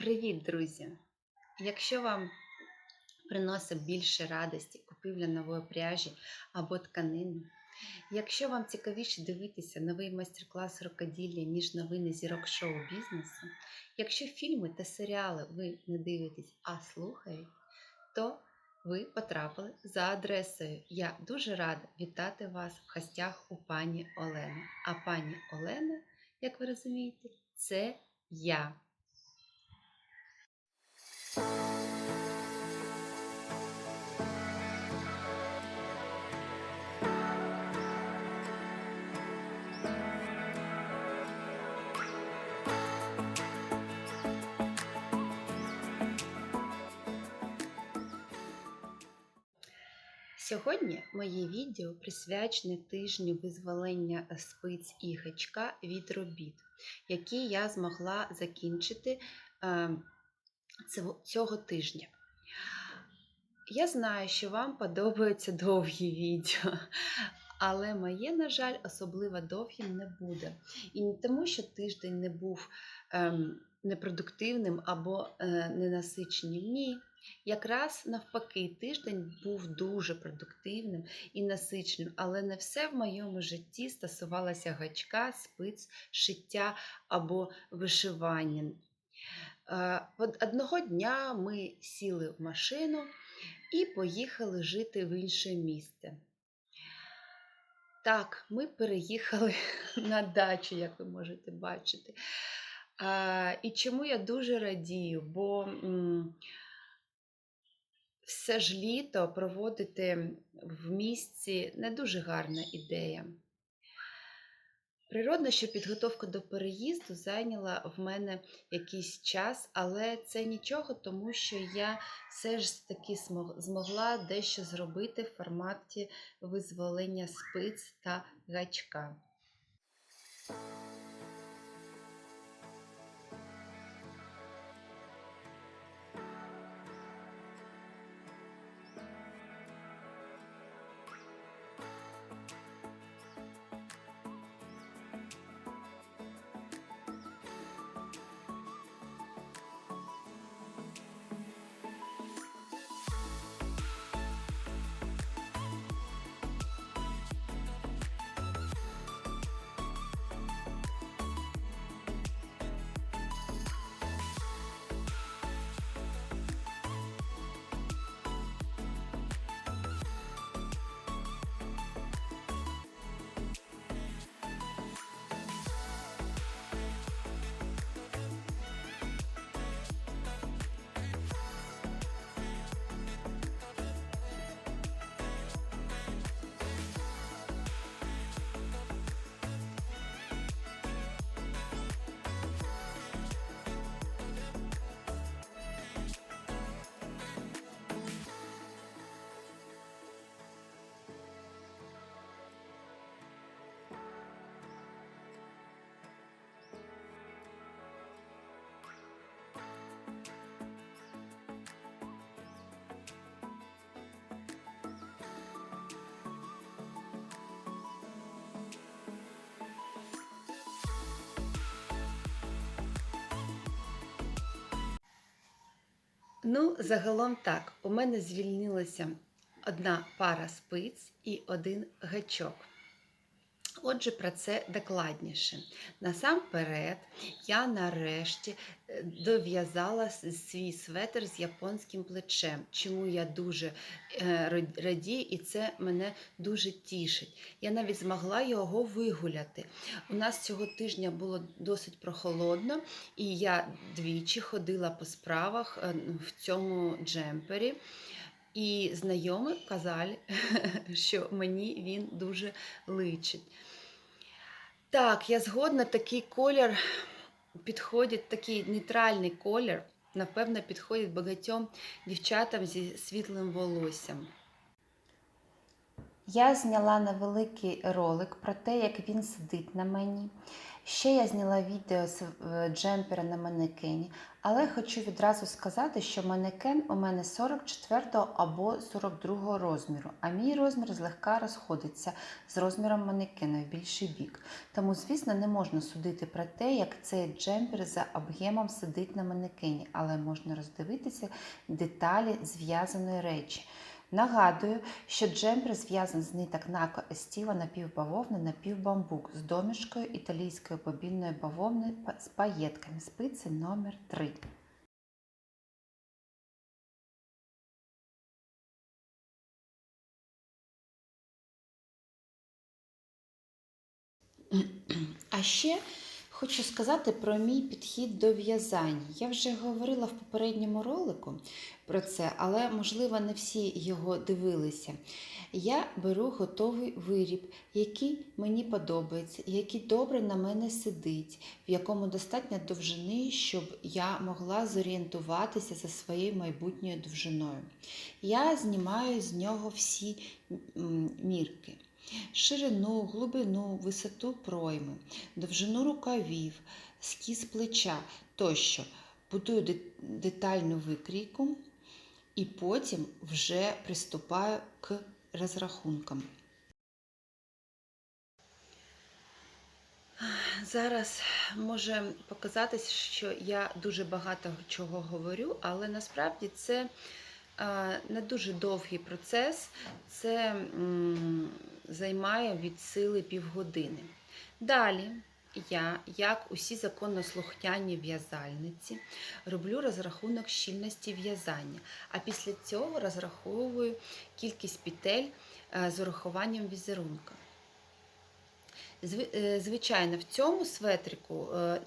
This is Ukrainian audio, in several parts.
Привіт, друзі! Якщо вам приносить більше радості купівля нової пряжі або тканини, якщо вам цікавіше дивитися новий майстер-клас рукоділля, ніж новини зірок шоу-бізнесу, якщо фільми та серіали ви не дивитесь, а слухаєте, то ви потрапили за адресою. Я дуже рада вітати вас в гостях у пані Олени. А пані Олена, як ви розумієте, це я. Сьогодні моє відео присвячене тижню визволення спиць і гачка від робіт, які я змогла закінчити е, цього- тижня. Я знаю, що вам подобаються довгі відео, але моє, на жаль, особливо довгим не буде. І не тому, що тиждень не був ем, непродуктивним або е, ненасиченим. Ні. Якраз навпаки, тиждень був дуже продуктивним і насиченим, але не все в моєму житті стосувалося гачка, спиць, шиття або вишивання. Е, Одного дня ми сіли в машину і поїхали жити в інше місце. Так, ми переїхали на дачу, як ви можете бачити. І чому я дуже радію, бо все ж літо проводити в місті не дуже гарна ідея. Природно, що підготовка до переїзду зайняла в мене якийсь час, але це нічого, тому що я все ж таки змогла дещо зробити в форматі визволення спиць та гачка. Ну, загалом так, у мене звільнилася одна пара спиць і один гачок. Отже, про це докладніше. Насамперед, я нарешті е, дов'язала свій светр з японським плечем, чому я дуже е, радію, і це мене дуже тішить. Я навіть змогла його вигуляти. У нас цього тижня було досить прохолодно, і я двічі ходила по справах е, в цьому джемпері. І знайомі казали, що мені він дуже личить. Так, я згодна, такий колір підходить, такий нейтральний колір, напевно, підходить багатьом дівчатам зі світлим волоссям. Я зняла невеликий ролик про те, як він сидить на мені. Ще я зняла відео з е, джемпера на манекені, але хочу відразу сказати, що манекен у мене 44 або 42 розміру, а мій розмір злегка розходиться з розміром манекена в більший бік. Тому, звісно, не можна судити про те, як цей джемпер за об'ємом сидить на манекені, але можна роздивитися деталі зв'язаної речі. Нагадую, що джемпер зв'язаний з ниток нако естіла напівбавовни напівбамбук з домішкою італійської бобінної бавовни з паєтками. Спиці номер 3 А ще хочу сказати про мій підхід до в'язання. Я вже говорила в попередньому ролику про це, але, можливо, не всі його дивилися. Я беру готовий виріб, який мені подобається, який добре на мене сидить, в якому достатньо довжини, щоб я могла зорієнтуватися за своєю майбутньою довжиною. Я знімаю з нього всі мірки ширину, глибину, висоту пройми, довжину рукавів, скіз плеча тощо. Будую детальну викрійку і потім вже приступаю к розрахункам. Зараз може показатися, що я дуже багато чого говорю, але насправді це не дуже довгий процес, це займає від сили півгодини. Далі я, як усі законослухняні в'язальниці, роблю розрахунок щільності в'язання, а після цього розраховую кількість петель е, з урахуванням візерунка. Е, Звичайно, в цьому светрику е,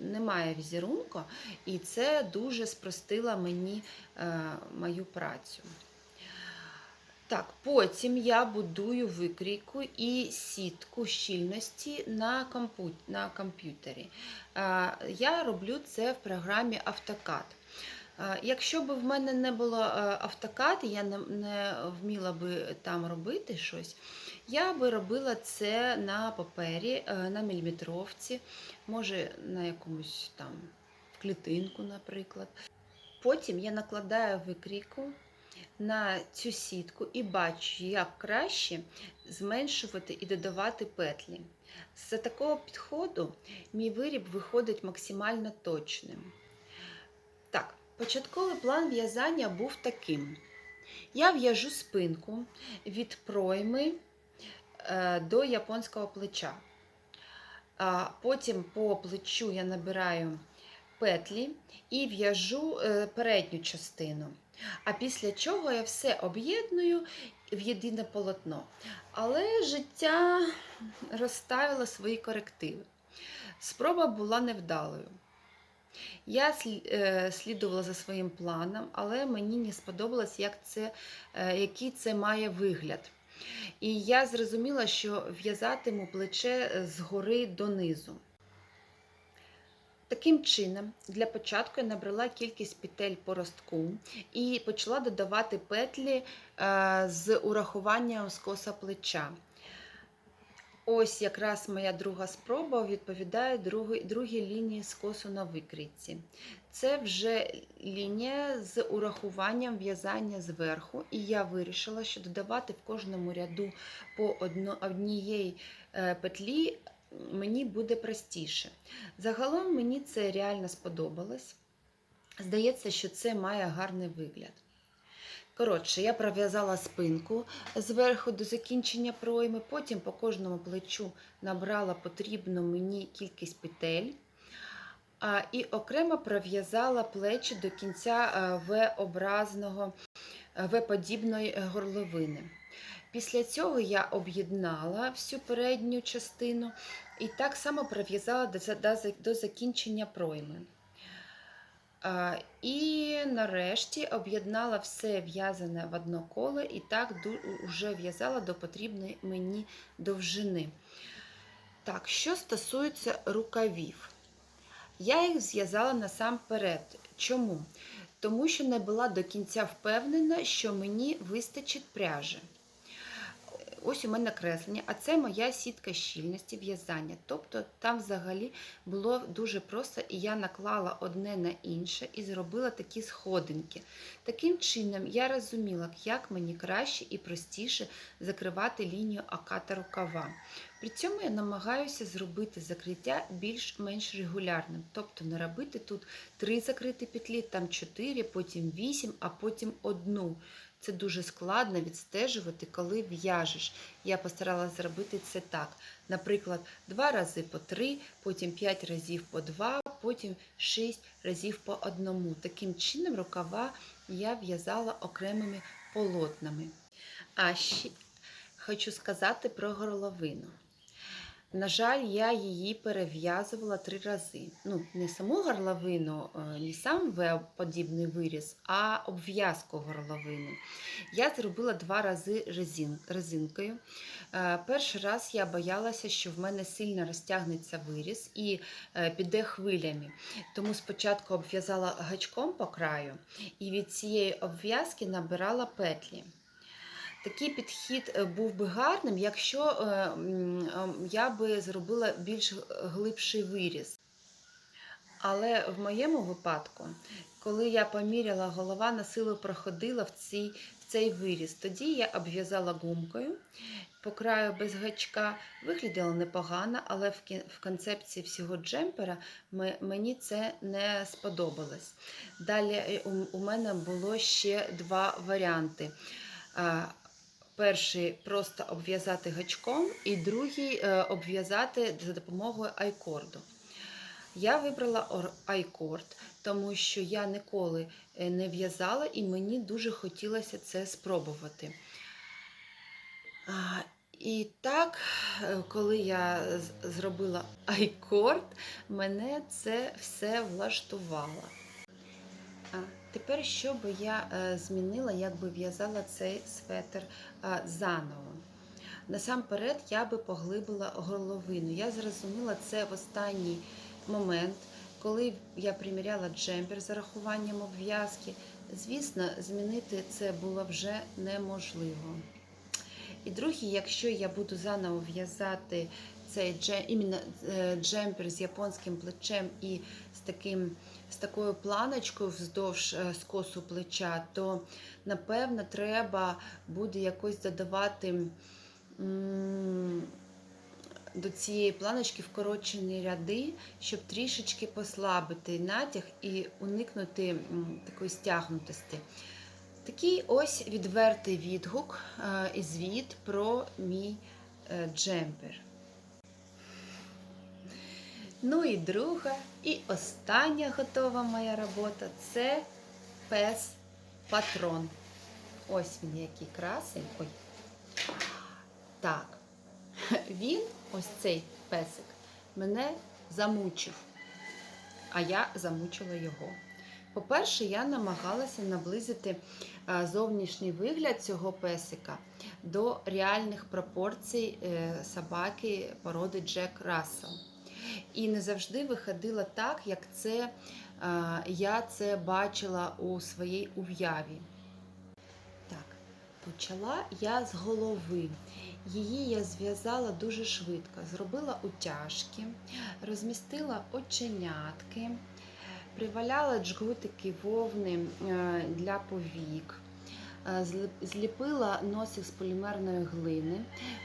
немає візерунку, і це дуже спростило мені е, мою працю. Так, потім я будую викрійку і сітку щільності на, на комп'ютері. Я роблю це в програмі AutoCAD. Якщо б в мене не було AutoCAD, я не вміла би там робити щось, я би робила це на папері, е, на міліметровці, може на якомусь там клітинку, наприклад. Потім я накладаю викрійку на цю сітку і бачу, як краще зменшувати і додавати петлі. З такого підходу мій виріб виходить максимально точним. Так, початковий план в'язання був таким. Я в'яжу спинку від пройми до японського плеча. Потім по плечу я набираю петлі і в'яжу е, передню частину. А після чого я все об'єдную в єдине полотно. Але життя розставило свої корективи. Спроба була невдалою. Я е, слідувала за своїм планом, але мені не сподобалось, як це, е, який це має вигляд. І я зрозуміла, що в'язатиму плече е, згори донизу. Таким чином, для початку я набрала кількість петель по ростку і почала додавати петлі е, з урахуванням скоса плеча. Ось якраз моя друга спроба відповідає другій, другій лінії скосу на викрійці. Це вже лінія з урахуванням в'язання зверху, і я вирішила, що додавати в кожному ряду по однієї е, петлі мені буде простіше. Загалом мені це реально сподобалось. Здається, що це має гарний вигляд. Коротше, я пров'язала спинку зверху до закінчення пройми, потім по кожному плечу набрала потрібну мені кількість петель. І окремо пров'язала плечі до кінця В-образного, В-подібної горловини. Після цього я об'єднала всю передню частину і так само за- до закінчення пройми. А, І нарешті об'єднала все в'язане в одно коло і так уже в'язала до потрібної мені довжини. Так, що стосується рукавів, я їх зв'язала насамперед. Чому? Тому що не була до кінця впевнена, що мені вистачить пряжі. Ось у мене креслення, а це моя сітка щільності в'язання. Тобто там взагалі було дуже просто, і я наклала одне на інше і зробила такі сходинки. Таким чином я розуміла, як мені краще і простіше закривати лінію аката рукава. При цьому я намагаюся зробити закриття більш-менш регулярним, тобто не робити тут три закриті петлі, там 4, потім 8, а потім одну. Це дуже складно відстежувати, коли в'яжеш. Я постаралася зробити це так. Наприклад, 2 рази по 3, потім 5 разів по два, потім 6 разів по одному. Таким чином рукава я в'язала окремими полотнами. А ще хочу сказати про горловину. На жаль, я її перев'язувала три рази. Ну, не саму горловину, е, не сам В-подібний виріз, а обв'язку горловини. Я зробила два рази резин, резинкою. Е, Перший раз я боялася, що в мене сильно розтягнеться виріз і е, піде хвилями. Тому спочатку обв'язала гачком по краю і від цієї обв'язки набирала петлі. Такий підхід е, був би гарним, якщо е, ем, я би зробила більш глибший виріз. Але в моєму випадку, коли я поміряла, голова на силу проходила в цей, в цей виріз. Тоді я обв'язала гумкою по краю без гачка. Виглядало непогано, але в, концепції всього джемпера ме- мені це не сподобалось. Далі е, у мене було ще два варіанти. Перший просто обв'язати гачком, і другий е, обв'язати за допомогою айкорду. Я вибрала айкорд, тому що я ніколи е, не в'язала і мені дуже хотілося це спробувати. І так, е, коли я зробила айкорд, мене це все влаштувало. Тепер що би я е, змінила, як би в'язала цей светр заново. Насамперед я би поглибила горловину. Я зрозуміла це в останній момент, коли я приміряла джемпер з рахуванням обв'язки. Звісно, змінити це було вже неможливо. І друге, якщо я буду заново в'язати цей дже- іменно е, джемпер з японським плечем і з таким з такою планочкою вздовж е, скосу плеча, то напевно треба буде якось додавати до цієї планочки вкорочені ряди, щоб трішечки послабити натяг і уникнути такої стягнутості. Такий ось відвертий відгук е, і звіт про мій джемпер. Ну і друга, і остання готова моя робота це пес патрон. Ось він який красень. Ой. Так. Він, ось цей песик, мене замучив, а я замучила його. По-перше, я намагалася наблизити е, зовнішній вигляд цього песика до реальних пропорцій е, собаки породи Джек Рассел. І не завжди виходило так, як це е, я це бачила у своїй уяві. Так, почала я з голови. Її я зв'язала дуже швидко. Зробила утяжки, розмістила оченятки, приваляла джгутики вовни е, для повік. Е, зліп- Зліпила носик з полімерної глини,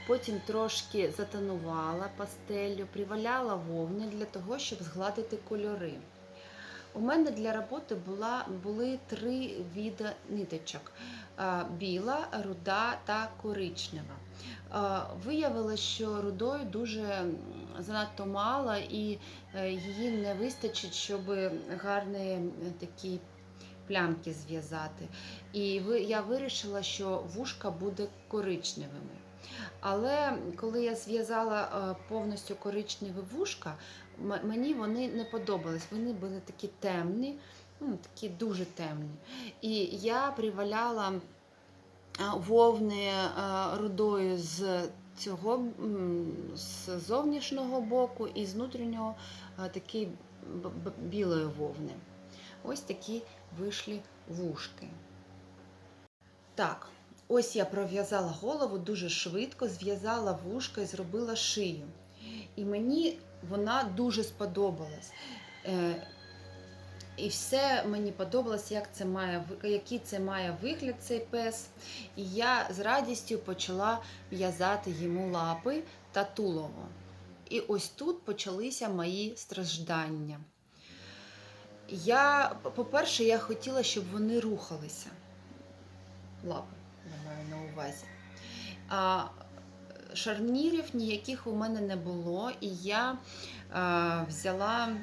потім трошки затонувала пастеллю, приваляла вовни для того, щоб згладити кольори. У мене для роботи була, були три види ниточок: е, біла, руда та коричнева. Е, Виявилося, що рудою дуже занадто мало і її не вистачить, щоб гарні е, такі плямки зв'язати. І я вирішила, що вушка буде коричневими. Але коли я зв'язала е, повністю коричневі вушка, мені вони не подобались. Вони були такі темні, ну, такі дуже темні. І я приваляла е, вовни е, рудою з цього з зовнішнього боку і з внутрішнього б- білої вовни. Ось такі вийшли вушки. Так, ось я пров'язала голову дуже швидко, зв'язала вушка і зробила шию. І мені вона дуже сподобалась. Е, І все мені подобалось, як це має, який це має вигляд цей пес. І я з радістю почала в'язати йому лапи та тулово. І ось тут почалися мої страждання. Я, по-перше, я хотіла, щоб вони рухалися. Лапи, я маю на увазі. А шарнірів ніяких у мене не було, і я а, взяла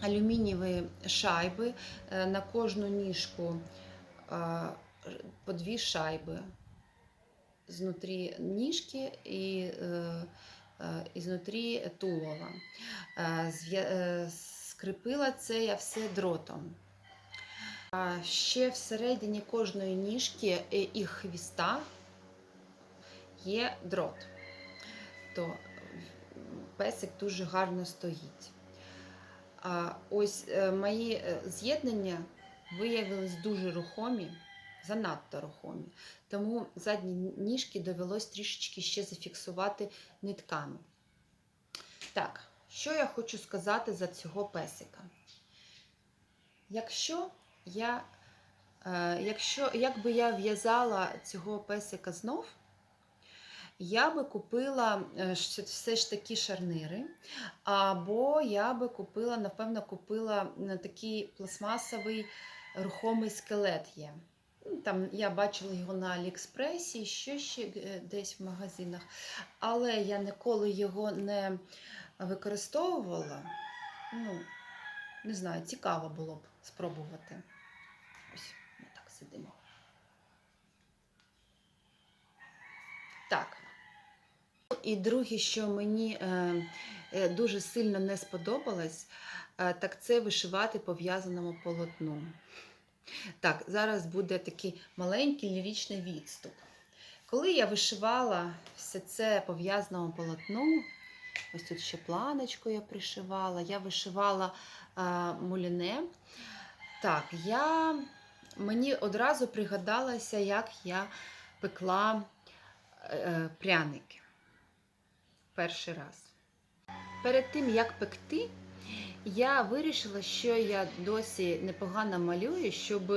алюмінієві шайби е, на кожну ніжку а, по дві шайби знутрі ніжки і, е, е, і знутрі тулова. Скріпила це я все дротом. А ще всередині кожної ніжки і хвіста є дрот. То песик дуже гарно стоїть. Ось е, мої е, з'єднання виявились дуже рухомі, занадто рухомі. Тому задні ніжки довелось трішечки ще зафіксувати нитками. Так, що я хочу сказати за цього песика? Якщо я, е, якщо, якби я в'язала цього песика знов, я би купила е, все ж таки шарнири, або я би купила, напевно, купила такий пластмасовий рухомий скелет є. Ну, Там я бачила його на Аліекспресі, що ще е, десь в магазинах. Але я ніколи його не використовувала. Ну, не знаю, цікаво було б спробувати. Ось ми так сидимо. Так. І друге, що мені е, е, дуже сильно не сподобалось, е, так це вишивати по в'язаному полотну. Так, зараз буде такий маленький ліричний відступ. Коли я вишивала все це по в'язаному полотну, ось тут ще планочку я пришивала, я вишивала е, муліне. Так, я, мені одразу пригадалося, як я пекла е, пряники перший раз. Перед тим, як пекти, я вирішила, що я досі непогано малюю, щоб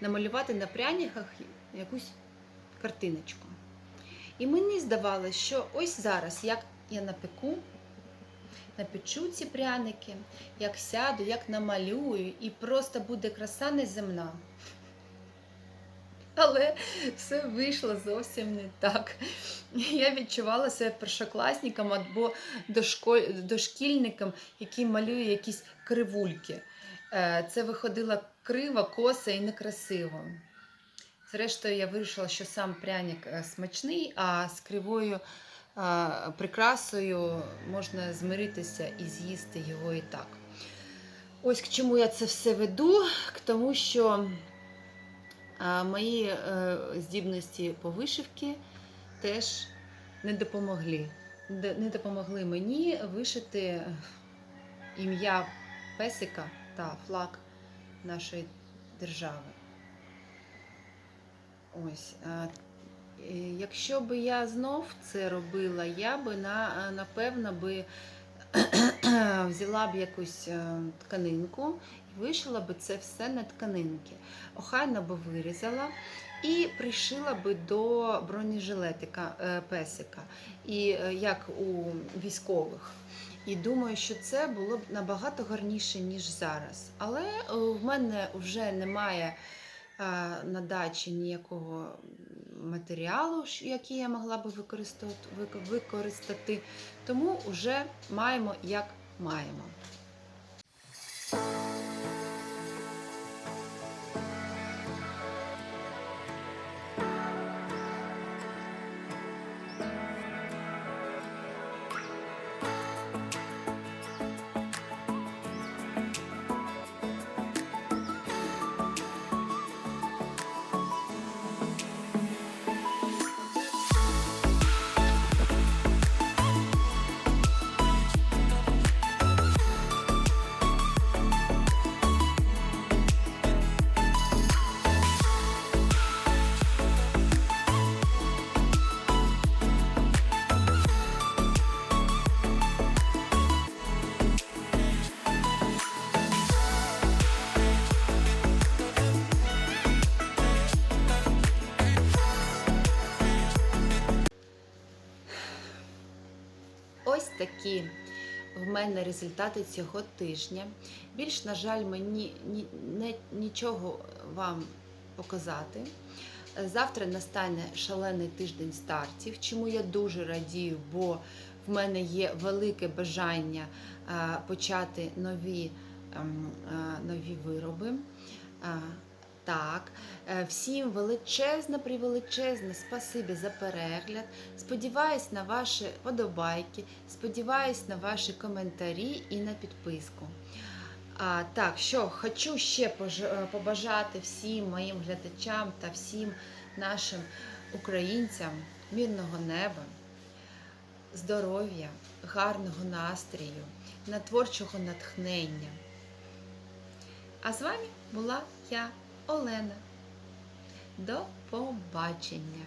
намалювати на пряниках якусь картиночку. І мені здавалося, що ось зараз, як я напеку, напечу ці пряники, як сяду, як намалюю, і просто буде краса неземна. Але все вийшло зовсім не так. Я відчувала себе першокласником або дошкільником, який малює якісь кривульки. Е, Це виходило криво, косо і некрасиво. Зрештою, я вирішила, що сам пряник е, смачний, а з кривою прикрасою можна змиритися і з'їсти його і так. Ось к чому я це все веду, к тому, що мої е, здібності по вишивці теж не допомогли. Не допомогли мені вишити ім'я песика та флаг нашої держави. Ось. Е, Якщо би я знов це робила, я би на, напевно би взяла б якусь е, тканинку і вишила би це все на тканинки. Охайно би вирізала і пришила би до бронежилетика е, песика, і е, як у військових. І думаю, що це було б набагато гарніше, ніж зараз. Але е, в мене вже немає е, на дачі ніякого матеріалу, який я могла би використати. Тому вже маємо як маємо. Такі в мене результати цього тижня. Більш, на жаль, мені ні, не, нічого вам показати. Завтра настане шалений тиждень стартів, чому я дуже радію, бо в мене є велике бажання почати нові, ем, нові вироби. Так, Е, всім величезне, превеличезне спасибі за перегляд. Сподіваюсь на ваші подобайки, сподіваюсь на ваші коментарі і на підписку. А, так, що хочу ще е, побажати всім моїм глядачам та всім нашим українцям мирного неба, здоров'я, гарного настрою, на творчого натхнення. А з вами була я, Олена. До побачення!